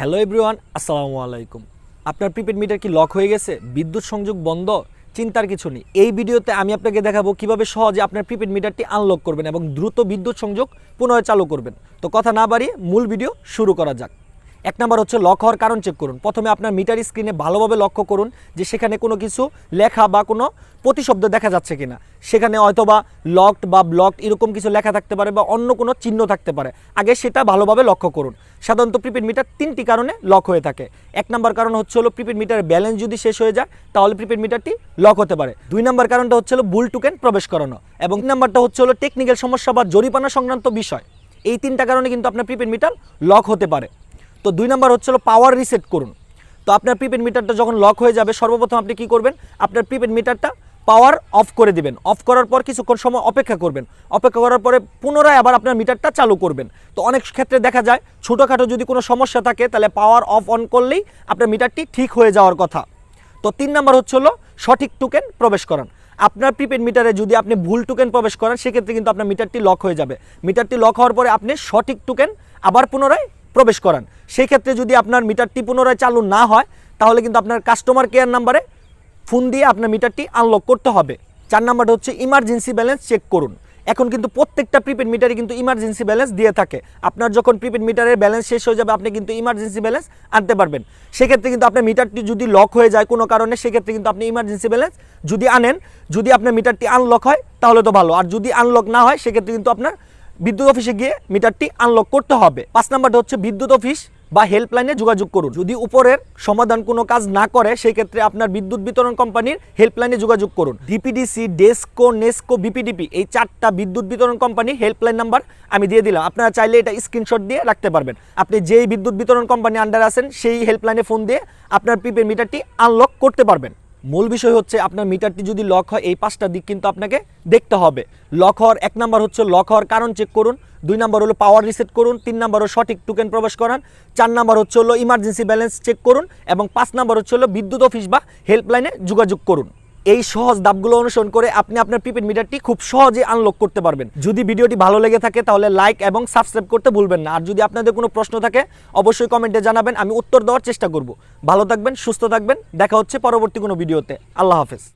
Hello everyone, আসসালামু আলাইকুম। আপনার প্রিপেড মিটার কি লক হয়ে গেছে? বিদ্যুৎ সংযোগ বন্ধ? চিন্তার কিছু নেই। এই ভিডিওতে আমি আপনাকে দেখাবো কীভাবে সহজে আপনার প্রিপেড মিটারটি আনলক করবেন এবং দ্রুত বিদ্যুৎ সংযোগ পুনরায় চালু করবেন। তো কথা না বাড়িয়ে মূল ভিডিও শুরু করা যাক। এক নাম্বার হচ্ছে লক হওয়ার কারণ চেক করুন। প্রথমে আপনার মিটার স্ক্রিনে ভালোভাবে লক্ষ্য করুন যে সেখানে কোনো কিছু লেখা বা কোনো প্রতিশব্দ দেখা যাচ্ছে কিনা। সেখানে হয়তোবা লকড বা ব্লকড এরকম কিছু লেখা থাকতে পারে বা অন্য কোনো চিহ্ন থাকতে পারে। আগে সেটা ভালোভাবে লক্ষ্য করুন। সাধারণত প্রিপেড মিটার তিনটি কারণে লক হয়ে থাকে। এক নাম্বার কারণ হচ্ছে হলো প্রিপেড মিটারের ব্যালেন্স যদি শেষ হয়ে যায়, তাহলে প্রিপেড মিটারটি লক হতে পারে। দুই নম্বর কারণটা হচ্ছে হলো ভুল টুকেন প্রবেশ করানো। এবং নাম্বারটা হচ্ছে হলো টেকনিক্যাল সমস্যা বা জরিমানা সংক্রান্ত বিষয়। এই তিনটা কারণে কিন্তু আপনার প্রিপেড মিটার লক হতে পারে। তো দুই নাম্বার হচ্ছে পাওয়ার রিসেট করুন। তো আপনার প্রিপেড মিটারটা যখন লক হয়ে যাবে, সর্বপ্রথম আপনি কি করবেন? আপনার প্রিপেড মিটারটা পাওয়ার অফ করে দিবেন। অফ করার পর কিছুক্ষণ সময় অপেক্ষা করবেন। অপেক্ষা করার পরে পুনরায় আবার আপনার মিটারটা চালু করবেন। তো অনেক ক্ষেত্রে দেখা যায়, ছোটোখাটো যদি কোনো সমস্যা থাকে, তাহলে পাওয়ার অফ অন করলেই আপনার মিটারটি ঠিক হয়ে যাওয়ার কথা। তো তিন নাম্বার হচ্ছে হলো সঠিক টোকেন প্রবেশ করান। আপনার প্রিপেড মিটারে যদি আপনি ভুল টোকেন প্রবেশ করেন, সেক্ষেত্রে কিন্তু আপনার মিটারটি লক হয়ে যাবে। মিটারটি লক হওয়ার পরে আপনি সঠিক টোকেন আবার পুনরায় প্রবেশ করান। সেই ক্ষেত্রে যদি আপনার মিটারটি পুনরায় চালু না হয়, তাহলে কিন্তু আপনার কাস্টমার কেয়ার নাম্বারে ফোন দিয়ে আপনার মিটারটি আনলক করতে হবে। চার নাম্বারটা হচ্ছে ইমার্জেন্সি ব্যালেন্স চেক করুন। এখন কিন্তু প্রত্যেকটা প্রিপেড মিটারে কিন্তু ইমার্জেন্সি ব্যালেন্স দিয়ে থাকে। আপনার যখন প্রিপেড মিটারের ব্যালেন্স শেষ হয়ে যাবে, আপনি কিন্তু ইমার্জেন্সি ব্যালেন্স আনতে পারবেন। সেক্ষেত্রে কিন্তু আপনার মিটারটি যদি লক হয়ে যায় কোনো কারণে, সেক্ষেত্রে কিন্তু আপনি ইমার্জেন্সি ব্যালেন্স যদি আনেন, যদি আপনার মিটারটি আনলক হয়, তাহলে তো ভালো। আর যদি আনলক না হয়, সেক্ষেত্রে কিন্তু আপনার বিদ্যুৎ অফিসে গিয়ে মিটারটি আনলক করতে হবে। পাঁচ নাম্বারটা হচ্ছে বিদ্যুৎ অফিস বা হেল্পলাইনে যোগাযোগ করুন। যদি উপরের সমাধান কোনো কাজ না করে সেই ক্ষেত্রে আপনার বিদ্যুৎ বিতরণ কোম্পানির হেল্পলাইনে যোগাযোগ করুন। ডিপিডিসি ডেস্কো নেস্কো বিপিডিপি এই চারটা বিদ্যুৎ বিতরণ কোম্পানির হেল্পলাইন নাম্বার আমি দিয়ে দিলাম। আপনারা চাইলে এটা স্ক্রিনশট দিয়ে রাখতে পারবেন। আপনি যেই বিদ্যুৎ বিতরণ কোম্পানি আন্ডার আছেন, সেই হেল্পলাইনে ফোন দিয়ে আপনার প্রিপেড মিটারটি আনলক করতে পারবেন। মূল বিষয় হচ্ছে আপনার মিটারটি যদি লক হয়, এই পাঁচটা দিক কিন্তু আপনাকে দেখতে হবে। লক হওয়ার এক নাম্বার হচ্ছে লক হওয়ার কারণ চেক করুন। দুই নাম্বার হলো পাওয়ার রিসেট করুন। তিন নাম্বার হলো সঠিক টোকেন প্রবেশ করান। চার নাম্বার হচ্ছে হলো ইমার্জেন্সি ব্যালেন্স চেক করুন। এবং পাঁচ নাম্বার হচ্ছে হলো বিদ্যুৎ অফিস বা হেল্পলাইনে যোগাযোগ করুন। এই সহজ ধাপগুলো অনুসরণ করে আপনি আপনার প্রিপেড মিটারটি খুব সহজে আনলক করতে পারবেন। যদি ভিডিওটি ভালো লেগে থাকে, তাহলে লাইক এবং সাবস্ক্রাইব করতে ভুলবেন না। আর যদি আপনাদের কোনো প্রশ্ন থাকে, অবশ্যই কমেন্টে জানাবেন, আমি উত্তর দেওয়ার চেষ্টা করব। ভালো থাকবেন, সুস্থ থাকবেন, দেখা হচ্ছে পরবর্তী কোনো ভিডিওতে। আল্লাহ হাফেজ।